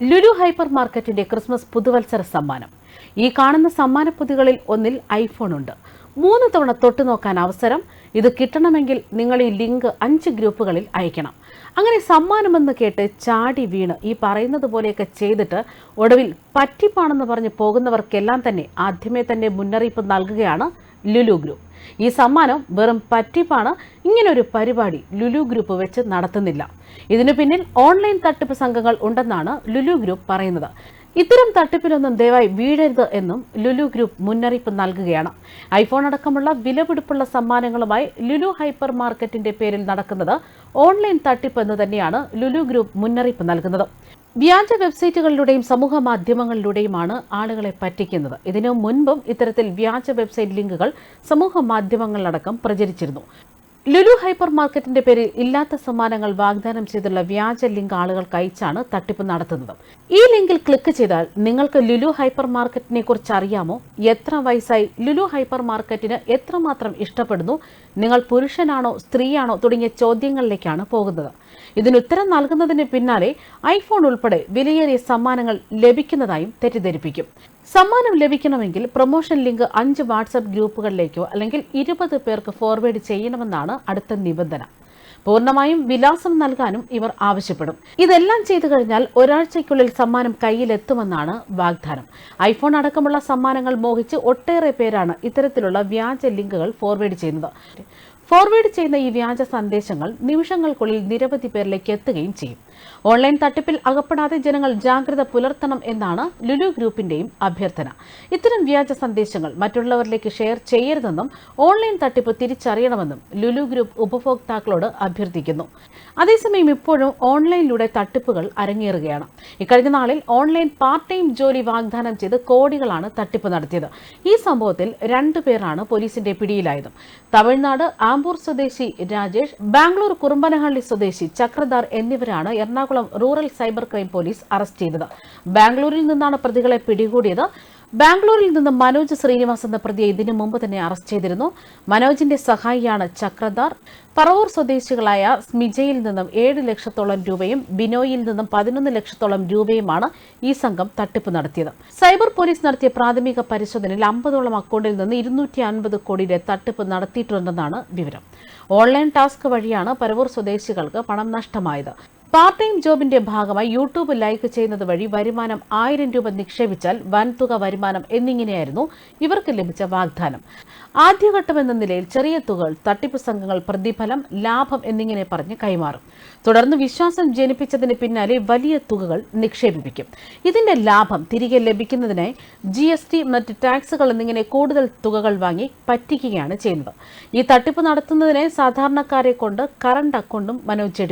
Lulu hyper മാർക്കറ്റിന്റെ Christmas പുതുവത്സര സമ്മാനം. ഈ കാണുന്ന സമ്മാന പൊതികളിൽ ഒന്നിൽ ഐഫോൺ ഉണ്ട്. മൂന്ന് തവണ തൊട്ടു നോക്കാൻ അവസരം ഇത് കിട്ടണമെങ്കിൽ നിങ്ങൾ ഈ ലിങ്ക് അഞ്ച് ഗ്രൂപ്പുകളിൽ അയക്കണം. അങ്ങനെ സമ്മാനമെന്ന് കേട്ട് ചാടി വീണ് ഈ പറയുന്നത് പോലെയൊക്കെ ചെയ്തിട്ട് ഒടുവിൽ പറ്റിപ്പാണെന്ന് പറഞ്ഞ് പോകുന്നവർക്കെല്ലാം തന്നെ ആദ്യമേ തന്നെ മുന്നറിയിപ്പ് നൽകുകയാണ് ലുലു ഗ്രൂപ്പ്. ഈ സമ്മാനം വെറും പറ്റിപ്പാണ്. ഇങ്ങനൊരു പരിപാടി ലുലു ഗ്രൂപ്പ് വെച്ച് നടത്തുന്നില്ല. ഇതിനു പിന്നിൽ ഓൺലൈൻ തട്ടിപ്പ് സംഘങ്ങൾ ഉണ്ടെന്നാണ് ലുലു ഗ്രൂപ്പ് പറയുന്നത്. ഇത്തരം തട്ടിപ്പിലൊന്നും ദയവായി വീഴരുത് എന്നും ലുലു ഗ്രൂപ്പ് മുന്നറിയിപ്പ് നൽകുകയാണ്. ഐഫോൺ അടക്കമുള്ള വിലപിടിപ്പുള്ള സമ്മാനങ്ങളുമായി ലുലു ഹൈപ്പർ മാർക്കറ്റിന്റെ പേരിൽ നടക്കുന്നത് ഓൺലൈൻ തട്ടിപ്പ് എന്ന് തന്നെയാണ് ലുലു ഗ്രൂപ്പ് മുന്നറിയിപ്പ് നൽകുന്നത്. വ്യാജ വെബ്സൈറ്റുകളിലൂടെയും സമൂഹ മാധ്യമങ്ങളിലൂടെയുമാണ് ആളുകളെ പറ്റിക്കുന്നത്. ഇതിനു മുൻപും ഇത്തരത്തിൽ വ്യാജ വെബ്സൈറ്റ് ലിങ്കുകൾ സമൂഹ മാധ്യമങ്ങളിലടക്കം പ്രചരിച്ചിരുന്നു. ലുലു ഹൈപ്പർ മാർക്കറ്റിന്റെ പേരിൽ ഇല്ലാത്ത സമ്മാനങ്ങൾ വാഗ്ദാനം ചെയ്തുള്ള വ്യാജ ലിങ്ക് ആളുകൾക്ക് അയച്ചാണ് തട്ടിപ്പ് നടത്തുന്നത്. ഈ ലിങ്കിൽ ക്ലിക്ക് ചെയ്താൽ നിങ്ങൾക്ക് ലുലു ഹൈപ്പർ മാർക്കറ്റിനെ കുറിച്ച് അറിയാമോ? എത്ര വയസ്സായി ലുലു ഹൈപ്പർ മാർക്കറ്റിന് എത്രമാത്രം ഇഷ്ടപ്പെടുന്നു? നിങ്ങൾ പുരുഷനാണോ സ്ത്രീയാണോ തുടങ്ങിയ ചോദ്യങ്ങളിലേക്കാണ് പോകുന്നത്. ഇതിന് ഉത്തരം നൽകുന്നതിന് പിന്നാലെ ഐഫോൺ ഉൾപ്പെടെ വിലയേറിയ സമ്മാനങ്ങൾ ലഭിക്കുന്നതായും തെറ്റിദ്ധരിപ്പിക്കും. സമ്മാനം ലഭിക്കണമെങ്കിൽ പ്രൊമോഷൻ ലിങ്ക് അഞ്ച് വാട്സപ്പ് ഗ്രൂപ്പുകളിലേക്കോ അല്ലെങ്കിൽ ഇരുപത് പേർക്ക് ഫോർവേഡ് ചെയ്യണമെന്നാണ് അടുത്ത നിബന്ധന. പൂർണമായും വിലാസം നൽകാനും ഇവർ ആവശ്യപ്പെടും. ഇതെല്ലാം ചെയ്തു കഴിഞ്ഞാൽ ഒരാഴ്ചയ്ക്കുള്ളിൽ സമ്മാനം കയ്യിലെത്തുമെന്നാണ് വാഗ്ദാനം. ഐഫോൺ അടക്കമുള്ള സമ്മാനങ്ങൾ മോഹിച്ച് ഒട്ടേറെ പേരാണ് ഇത്തരത്തിലുള്ള വ്യാജ ലിങ്കുകൾ ഫോർവേഡ് ചെയ്യുന്നത്. ഫോർവേഡ് ചെയ്യുന്ന ഈ വ്യാജ സന്ദേശങ്ങൾ നിമിഷങ്ങൾക്കുള്ളിൽ നിരവധി പേരിലേക്ക് എത്തുകയും ചെയ്യും. ഓൺലൈൻ തട്ടിപ്പിൽ അകപ്പെടാതെ ജനങ്ങൾ ജാഗ്രത പുലർത്തണം എന്നാണ് ലുലു ഗ്രൂപ്പിന്റെയും അഭ്യർത്ഥന. ഇത്തരം വ്യാജ സന്ദേശങ്ങൾ മറ്റുള്ളവരിലേക്ക് ഷെയർ ചെയ്യരുതെന്നും ഓൺലൈൻ തട്ടിപ്പ് തിരിച്ചറിയണമെന്നും ലുലു ഗ്രൂപ്പ് ഉപഭോക്താക്കളോട് അഭ്യർത്ഥിക്കുന്നു. അതേസമയം ഇപ്പോഴും ഓൺലൈനിലൂടെ തട്ടിപ്പുകൾ അരങ്ങേറുകയാണ്. ഇക്കഴിഞ്ഞ നാളിൽ ഓൺലൈൻ പാർട്ട് ടൈം ജോലി വാഗ്ദാനം ചെയ്ത് കോടികളാണ് തട്ടിപ്പ് നടത്തിയത്. ഈ സംഭവത്തിൽ രണ്ടു പേരാണ് പോലീസിന്റെ പിടിയിലായത്. തമിഴ്നാട് ആമ്പൂർ സ്വദേശി രാജേഷ് ബാംഗ്ലൂർ കുറുമ്പനഹള്ളി സ്വദേശി ചക്രധാർ എന്നിവരാണ് Ernakulam rural cyber crime police arrest ചെയ്തത്. ബാംഗ്ലൂരിൽ നിന്നാണ് പ്രതികളെ പിടികൂടിയത്. ബാംഗ്ലൂരിൽ നിന്ന് മനോജ് ശ്രീനിവാസ് എന്ന പ്രതിയെ ഇതിനു മുമ്പ് തന്നെ അറസ്റ്റ് ചെയ്തിരുന്നു. മനോജിന്റെ സഹായിയാണ് ചക്രധാർ. പറവൂർ സ്വദേശികളായ സ്മിജയിൽ നിന്നും ഏഴ് ലക്ഷത്തോളം രൂപയും ബിനോയിൽ നിന്നും പതിനൊന്ന് ലക്ഷത്തോളം രൂപയുമാണ് ഈ സംഘം തട്ടിപ്പ് നടത്തിയത്. സൈബർ പോലീസ് നടത്തിയ പ്രാഥമിക പരിശോധനയിൽ അമ്പതോളം അക്കൗണ്ടിൽ നിന്ന് ഇരുന്നൂറ്റി അൻപത് കോടിയുടെ തട്ടിപ്പ് നടത്തിയിട്ടുണ്ടെന്നാണ് വിവരം. ഓൺലൈൻ ടാസ്ക് വഴിയാണ് പരവൂർ സ്വദേശികൾക്ക് പണം നഷ്ടമായത്. പാർട്ട് ടൈം ജോബിന്റെ ഭാഗമായി യൂട്യൂബ് ലൈക്ക് ചെയ്യുന്നത് വഴി വരുമാനം ആയിരം രൂപ നിക്ഷേപിച്ചാൽ വൻതുക വരുമാനം എന്നിങ്ങനെയായിരുന്നു ഇവർക്ക് ലഭിച്ച വാഗ്ദാനം. ആദ്യഘട്ടം എന്ന നിലയിൽ ചെറിയ തുകൾ തട്ടിപ്പ് സംഘങ്ങൾ പ്രതിഫലം ലാഭം എന്നിങ്ങനെ പറഞ്ഞ് കൈമാറും. തുടർന്ന് വിശ്വാസം ജനിപ്പിച്ചതിന് പിന്നാലെ വലിയ തുകകൾ നിക്ഷേപിപ്പിക്കും. ഇതിന്റെ ലാഭം തിരികെ ലഭിക്കുന്നതിനായി ജി എസ് ടി മറ്റ് ടാക്സുകൾ എന്നിങ്ങനെ കൂടുതൽ തുകകൾ വാങ്ങി പറ്റിക്കുകയാണ് ചെയ്യുന്നത്. ഈ തട്ടിപ്പ് നടത്തുന്നതിനായി സാധാരണക്കാരെ കൊണ്ട് കറണ്ട് അക്കൗണ്ടും മനോജ്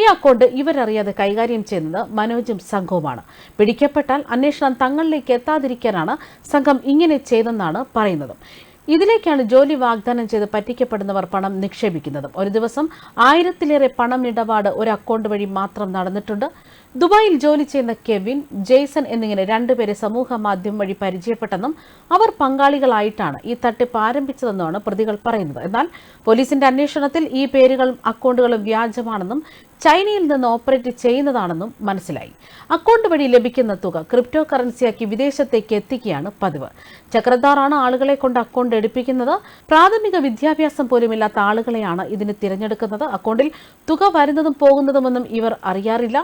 ഈ അക്കൗണ്ട് ഇവരറിയാതെ കൈകാര്യം ചെയ്യുന്നത് മനോജും സംഘവുമാണ്. പിടിക്കപ്പെട്ടാൽ അന്വേഷണം തങ്ങളിലേക്ക് എത്താതിരിക്കാനാണ് സംഘം ഇങ്ങനെ ചെയ്തെന്നാണ് പറയുന്നത്. ഇതിലേക്കാണ് ജോലി വാഗ്ദാനം ചെയ്ത് പറ്റിക്കപ്പെടുന്നവർ പണം നിക്ഷേപിക്കുന്നത്. ഒരു ദിവസം ആയിരത്തിലേറെ പണം ഇടപാട് ഒരു അക്കൗണ്ട് വഴി മാത്രം നടന്നിട്ടുണ്ട്. ദുബായിൽ ജോലി ചെയ്യുന്ന കെവിൻ ജെയ്സൺ എന്നിങ്ങനെ രണ്ടുപേരെ സമൂഹ മാധ്യമം വഴി പരിചയപ്പെട്ടെന്നും അവർ പങ്കാളികളായിട്ടാണ് ഈ തട്ടിപ്പ് ആരംഭിച്ചതെന്നുമാണ് പ്രതികൾ പറയുന്നത്. എന്നാൽ പോലീസിന്റെ അന്വേഷണത്തിൽ ഈ പേരുകളും അക്കൗണ്ടുകളും വ്യാജമാണെന്നും ചൈനയിൽ നിന്ന് ഓപ്പറേറ്റ് ചെയ്യുന്നതാണെന്നും മനസ്സിലായി. അക്കൗണ്ട് വഴി ലഭിക്കുന്ന തുക ക്രിപ്റ്റോ കറൻസിയാക്കി വിദേശത്തേക്ക് എത്തിക്കുകയാണ് പതിവ്. ചക്രധാറാണ് ആളുകളെ കൊണ്ട് അക്കൗണ്ട് എടുപ്പിക്കുന്നത്. പ്രാഥമിക വിദ്യാഭ്യാസം പോലുമില്ലാത്ത ആളുകളെയാണ് ഇതിന് തിരഞ്ഞെടുക്കുന്നത്. അക്കൗണ്ടിൽ തുക വരുന്നതും പോകുന്നതുമൊന്നും ഇവർ അറിയാറില്ല.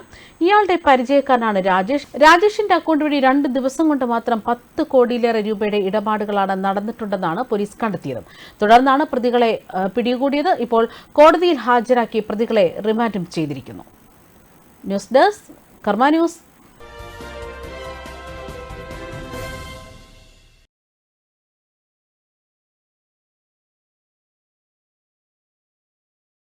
ഇയാളുടെ പരിചയക്കാരനാണ് രാജേഷ്. രാജേഷിന്റെ അക്കൗണ്ട് വഴി രണ്ട് ദിവസം കൊണ്ട് മാത്രം പത്ത് കോടിയിലേറെ രൂപയുടെ ഇടപാടുകളാണ് നടന്നിട്ടുണ്ടെന്നാണ് പോലീസ് കണ്ടെത്തിയത്. തുടർന്നാണ് പ്രതികളെ പിടികൂടിയത്. ഇപ്പോൾ കോടതിയിൽ ഹാജരാക്കി പ്രതികളെ റിമാൻഡും ചെയ്തിരിക്കുന്നു. ന്യൂസ് ഡെസ്ക് കർമ്മ ന്യൂസ്